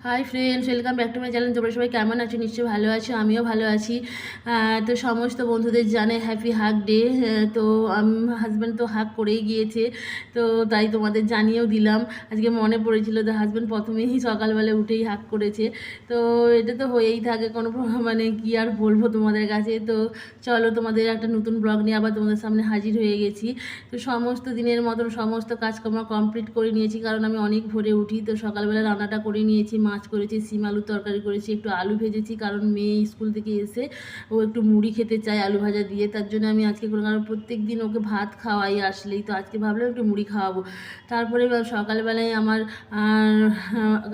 Hi friends welcome back to my channel তোমরা সবাই কেমন আছো? নিশ্চয়ই ভালো আছো, আমিও ভালো আছি। তো সমস্ত বন্ধুদের জানে হ্যাপি হাক ডে তো হাজব্যান্ড তো হাক করেই গিয়েছে। তো, তাই তোমাদের জানিয়েও দিলাম। আজকে মনে পড়েছিল যে হাজব্যান্ড প্রথমেই সকালবেলা উঠেই হাক করেছে। তো, এটা তো হয়েই থাকে, কোনো মানে কি আর বলব তোমাদের কাছে? তো, চলো তোমাদের একটা নতুন ব্লগ নিয়ে আবার তোমাদের সামনে হাজির হয়ে গেছি। তো, সমস্ত দিনের মতন সমস্ত কাজকর্ম কমপ্লিট করে নিয়েছি, কারণ আমি অনেক ভোরে উঠি। তো, সকালবেলা রান্নাটা করে নিয়েছি মাছ করেছি, সিম আলুর তরকারি করেছি, একটু আলু ভেজেছি কারণ মেয়ে স্কুল থেকে এসে ও একটু মুড়ি খেতে চায় আলু ভাজা দিয়ে, তার জন্য আমি আজকে কোনো কারণ প্রত্যেক দিন ওকে ভাত খাওয়াই আসলেই, তো আজকে ভাবলাম একটু মুড়ি খাওয়াবো। তারপরে সকালবেলায় আমার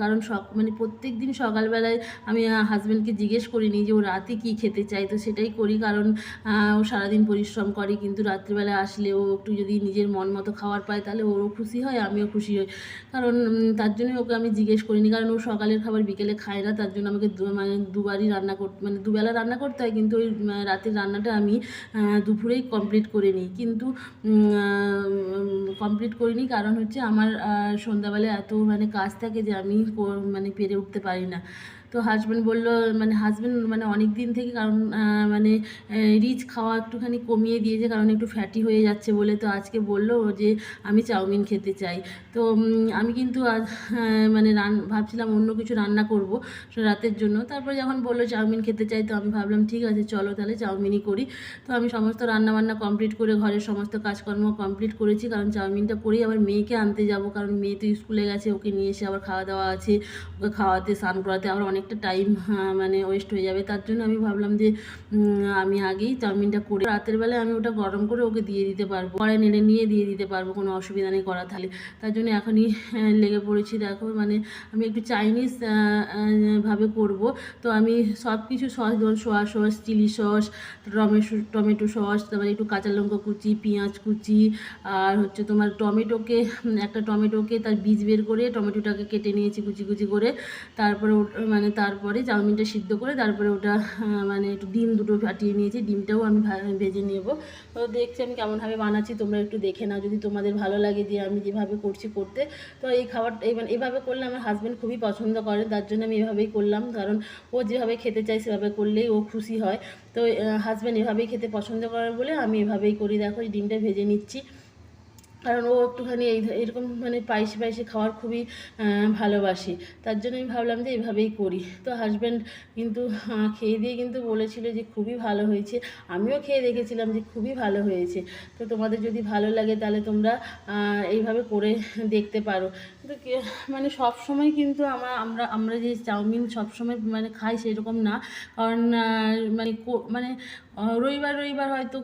কারণ মানে প্রত্যেক দিন সকালবেলায় আমি হাজব্যান্ডকে জিজ্ঞেস করিনি যে ও রাতে কী খেতে চাই তো সেটাই করি কারণ ও সারাদিন পরিশ্রম করে, কিন্তু রাত্রিবেলা আসলে ও একটু যদি নিজের মন মতো খাবার পায় তাহলে ওরও খুশি হয়, আমিও খুশি হই। কারণ তার জন্যই ওকে আমি জিজ্ঞেস করিনি, কারণ ও সকালের খাবার, বিকেলে খায় না, তার জন্য আমাকে মানে দুবারই রান্না করতে মানে দুবেলা রান্না করতে হয়, কিন্তু ওই রাতের রান্নাটা আমি দুপুরেই কমপ্লিট করে নিই। কিন্তু কমপ্লিট করিনি কারণ হচ্ছে আমার সন্ধ্যাবেলা এত মানে কাজ থাকে যে আমি মানে পেরে উঠতে পারি না। তো হাজব্যান্ড বলল মানে হাজব্যান্ড মানে অনেক দিন থেকে কারণ মানে রিচ খাওয়া একটুখানি কমিয়ে দিয়েছে কারণ একটু ফ্যাটি হয়ে যাচ্ছে বলে তো আজকে বলল যে আমি চাউমিন খেতে চাই। তো আমি কিন্তু আজ মানে রান, ভাবছিলাম অন্য কিছু রান্না করব রাতের জন্য। তারপরে যখন বলল চাউমিন খেতে চাই তো আমি ভাবলাম ঠিক আছে চলো তাহলে চাউমিনই করি। তো আমি সমস্ত রান্নাবান্না কমপ্লিট করে ঘরের সমস্ত কাজকর্ম কমপ্লিট করেছি কারণ চাউমিনটা করেই আবার মেয়েকে আনতে যাব। কারণ মেয়ে তো স্কুলে গেছে, ওকে নিয়ে এসে আবার খাওয়া দাওয়া আছে, ওকে খাওয়াতে, স্নান করাতে আবার অনেকটা টাইম মানে ওয়েস্ট হয়ে যাবে। তার জন্য আমি ভাবলাম যে আমি আগেই চাউমিনটা করে রাতের বেলায় আমি ওটা গরম করে ওকে দিয়ে দিতে পারব। কড়াই নেড়ে নিয়ে দিয়ে দিতে পারব, কোনো অসুবিধা নেই করা তাহলে তার জন্য এখনই লেগে পড়েছি। দেখো মানে আমি একটু চাইনিজ ভাবে করব। তো আমি সব কিছু সস যেমন soya sauce, chilli sauce, tomato tomato sauce, তারপরে একটু কাঁচা লঙ্কা কুচি, পেঁয়াজ কুচি, আর হচ্ছে তোমার টমেটোকে, একটা টমেটোকে তার বীজ বের করে টমেটোটাকে কেটে নিয়েছি কুচি কুচি করে। তারপরে মানে তারপরে চাউমিনটা সিদ্ধ করে তারপরে ওটা মানে একটু ডিম দুটো ফাটিয়ে নিয়েছি, ডিমটাও আমি ভেজে নেব। তো দেখছি আমি কেমনভাবে বানাচ্ছি, তোমরা একটু দেখে নাও, যদি তোমাদের ভালো লাগে যে আমি যেভাবে করছি করতে। তো এই খাবার, এই মানে এভাবে করলে আমার হাজব্যান্ড খুবই পছন্দ করে, তার জন্য আমি এভাবেই করলাম। কারণ ও যেভাবে খেতে চায় সেভাবে করলেই ও খুশি হয়। তো হাজব্যান্ড এভাবেই খেতে পছন্দ করে বলে আমি এভাবেই করি। দেখো ডিমটা ভেজে নিচ্ছি। কারণ ও একটুখানি এই এরকম মানে পায়েসে পায়েসে খাওয়ার খুবই ভালোবাসে। তার জন্য আমি ভাবলাম যে এইভাবেই করি। তো হাজব্যান্ড কিন্তু খেয়ে দিয়ে কিন্তু বলেছিল যে খুবই ভালো হয়েছে। আমিও খেয়ে দেখেছিলাম যে খুবই ভালো হয়েছে। তো তোমাদের যদি ভালো লাগে তাহলে তোমরা এইভাবে করে দেখতে পারো। মানে সব সময় কিন্তু আমরা আমরা আমরা যে চাউমিন সব সময় মানে খাই সেরকম না। কারণ মানে মানে রবিবার রবিবার হয়তো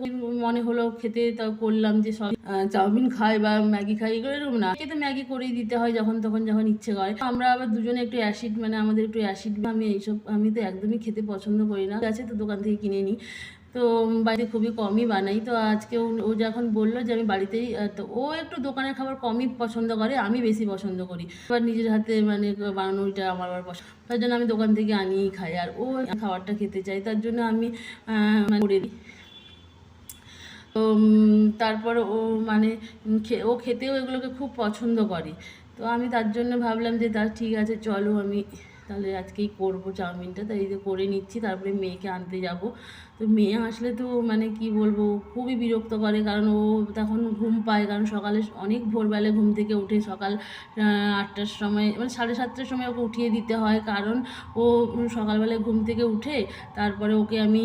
মনে হলো খেতে তাও করলাম যে সব চাউমিন খাই বা ম্যাগি খাই, এগুলো এরকম না। খেতে ম্যাগি করেই দিতে হয় যখন তখন যখন ইচ্ছে করে। আমরা আবার দুজনে একটু অ্যাসিড মানে আমাদের একটু অ্যাসিড, আমি এইসব, আমি তো একদমই খেতে পছন্দ করি না। আছে, তো দোকান থেকে কিনে নিই তো বাড়িতে খুবই কমই বানাই। তো আজকে ও যখন বলল যে আমি বাড়িতেই তো ও একটু দোকানের খাবার কমই পছন্দ করে, আমি বেশি পছন্দ করি। এবার নিজের হাতে মানে বানানো ওইটা আমার আবার পছন্দ। তার জন্য আমি দোকান থেকে আনিয়েই খাই। আর ও খাবারটা খেতে চাই তার জন্য আমি মানে করে দিই। তো তারপর ও মানে ও খেতেও এগুলোকে খুব পছন্দ করে। তো আমি তার জন্য ভাবলাম যে তার ঠিক আছে, চলো আমি তাহলে আজকেই করব চাউমিনটা। তাই যে করে নিচ্ছি, তারপরে মেয়েকে আনতে যাব। তো মেয়ে আসলে তো মানে কি বলব, খুবই বিরক্ত করে, কারণ ও তখন ঘুম পায়, কারণ সকালে অনেক ভোরবেলায় ঘুম থেকে উঠে সকাল আটটার সময় মানে সাড়ে সাতটার সময় ওকে উঠিয়ে দিতে হয়। কারণ ও সকালবেলায় ঘুম থেকে উঠে, তারপরে ওকে আমি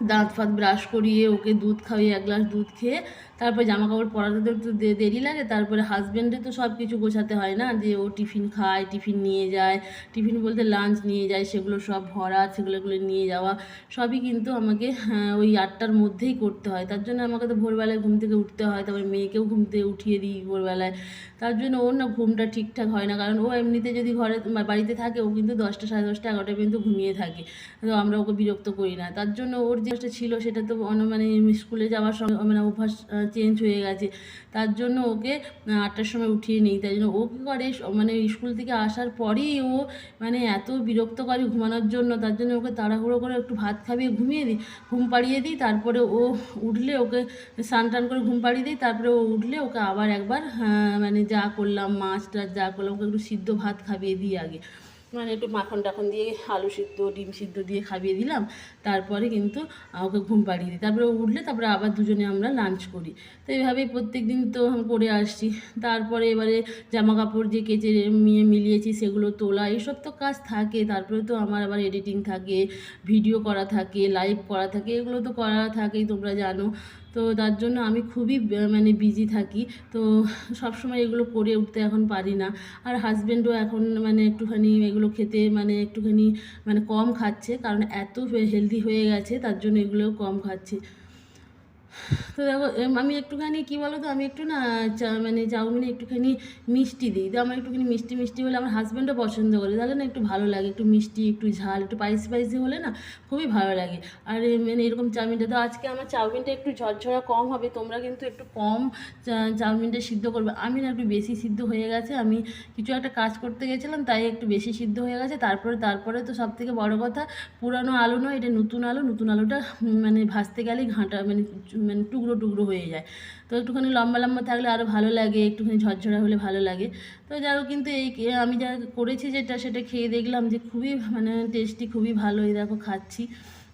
দাঁত ফাঁত ব্রাশ করিয়ে ওকে দুধ খাইয়ে এক গ্লাস দুধ খেয়ে তারপরে জামা কাপড় পরাতে তো একটু দেরি লাগে তারপরে হাজব্যান্ডে তো সব কিছু গোছাতে হয় না যে ও টিফিন খায় টিফিন নিয়ে যায় টিফিন বলতে লাঞ্চ নিয়ে যায় সেগুলো সব ভরা সেগুলো এগুলো নিয়ে যাওয়া সবই কিন্তু আমাকে হ্যাঁ, ওই আটটার মধ্যেই করতে হয়। তার জন্য আমাকে তো ভোরবেলায় ঘুম থেকে উঠতে হয় তারপরে মেয়েকেও ঘুম থেকে উঠিয়ে দিই ভোরবেলায়। তার জন্য ওর না ঘুমটা ঠিকঠাক হয় না কারণ ও এমনিতে যদি ঘরে বাড়িতে থাকে ও কিন্তু দশটা সাড়ে দশটা এগারোটা পর্যন্ত ঘুমিয়ে থাকে। তো আমরা ওকে বিরক্ত করি না। তার জন্য ওর যেটা ছিল সেটা তো মানে স্কুলে যাওয়ার সঙ্গে মানে অভ্যাস চেঞ্জ হয়ে গেছে। তার জন্য ওকে আটটার সময় উঠিয়ে নিই। তাই জন্য ও কী করে মানে স্কুল থেকে আসার পরেই ও মানে এত বিরক্ত করে ঘুমানোর জন্য, তার জন্য ওকে তাড়াহুড়ো করে একটু ভাত খাইয়ে ঘুমিয়ে দিই, ঘুম পাড়িয়ে দিই, তারপরে ও উঠলে ওকে স্নান টান করে ঘুম পাড়িয়ে দিই, তারপরে ও উঠলে ওকে আবার একবার মানে যা করলাম, মাছ টাছ যা করলাম, ওকে একটু সিদ্ধ ভাত খাইয়ে দিই আগে। মানে একটু মাখন টাখন দিয়ে আলু সিদ্ধ, ডিম সিদ্ধ দিয়ে খাইয়ে দিলাম। তারপরে কিন্তু ওকে ঘুম পাড়িয়ে দিই। তারপরে উঠলে, তারপরে আবার দুজনে আমরা লাঞ্চ করি। তো এইভাবেই প্রত্যেক দিন তো করে আসছি। তারপরে এবারে জামা কাপড় যে কেচে মিয়ে মিলিয়েছি, সেগুলো তোলা এইসব তো কাজ থাকে। তারপরে তো আমার আবার এডিটিং থাকে ভিডিও করা থাকে লাইভ করা থাকে, এগুলো তো করা থাকেই, তোমরা জানো। তো তার জন্য আমি খুবই মানে বিজি থাকি। তো সব সময় এগুলো করে উঠতে এখন পারি না। আর হাজব্যান্ডও এখন মানে একটুখানি এগুলো খেতে মানে একটুখানি মানে কম খাচ্ছে। কারণ এত হেলদি হয়ে গেছে, তার জন্য এগুলোও কম খাচ্ছে। তো দেখো আমি একটুখানি, কি বলো তো আমি একটু না, চা মানে চাউমিনে একটুখানি মিষ্টি দিই। তো আমার একটুখানি মিষ্টি মিষ্টি হলে আমার হাজব্যান্ডও পছন্দ করে। তাহলে না একটু ভালো লাগে, একটু মিষ্টি, একটু ঝাল, একটু পাইস স্পাইসি হলে না খুবই ভালো লাগে। আর মানে এরকম চাউমিনটা, তো আজকে আমার চাউমিনটা একটু ঝরঝরা কম হবে, তোমরা কিন্তু একটু কম চাউমিনটা সিদ্ধ করবে। আমি না একটু বেশি সিদ্ধ হয়ে গেছে, আমি কিছু একটা কাজ করতে গেছিলাম, তাই একটু বেশি সিদ্ধ হয়ে গেছে। তারপরে তারপরে তো সব থেকে বড়ো কথা, পুরানো আলু নয়, এটা নতুন আলু। নতুন আলুটা মানে ভাজতে গেলেই ঘাঁটা মানে মানে টুকরো টুকরো হয়ে যায়। তো একটুখানি লম্বা লম্বা থাকলে আরও ভালো লাগে, একটুখানি ঝরঝরা হলে ভালো লাগে। তো যাই হোক, কিন্তু এই আমি যা করেছি যেটা, সেটা খেয়ে দেখলাম যে খুবই মানে টেস্টি খুবই ভালো। এই দেখো, খাচ্ছি।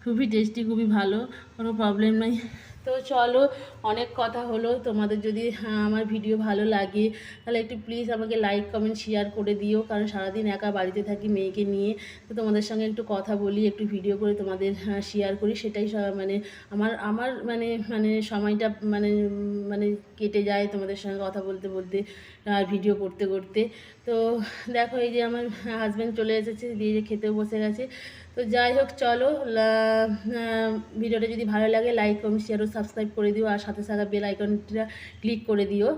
খুবই টেস্টি খুবই ভালো। কোনো প্রবলেম নাই। তো চলো অনেক কথা হলো। তোমাদের যদি হ্যাঁ, আমার ভিডিও ভালো লাগে তাহলে একটু প্লিজ আমাকে লাইক কমেন্ট শেয়ার করে দিও। কারণ সারাদিন একা বাড়িতে থাকি মেয়েকে নিয়ে। তো তোমাদের সঙ্গে একটু কথা বলি একটু ভিডিও করে তোমাদের শেয়ার করি। সেটাই মানে আমার আমার মানে মানে সময়টা মানে মানে কেটে যায় তোমাদের সঙ্গে কথা বলতে বলতে আর ভিডিও করতে করতে। তো দেখো এই যে আমার হাজব্যান্ড চলে এসেছে, দিয়ে যে খেতেও বসে গেছে। তো যাই হোক, চলো ভিডিওটা যদি ভালো লাগে লাইক কমেন্ট শেয়ার ও সাবস্ক্রাইব করে দিও। আর সাথে সাথে বেল আইকনটা ক্লিক করে দিও।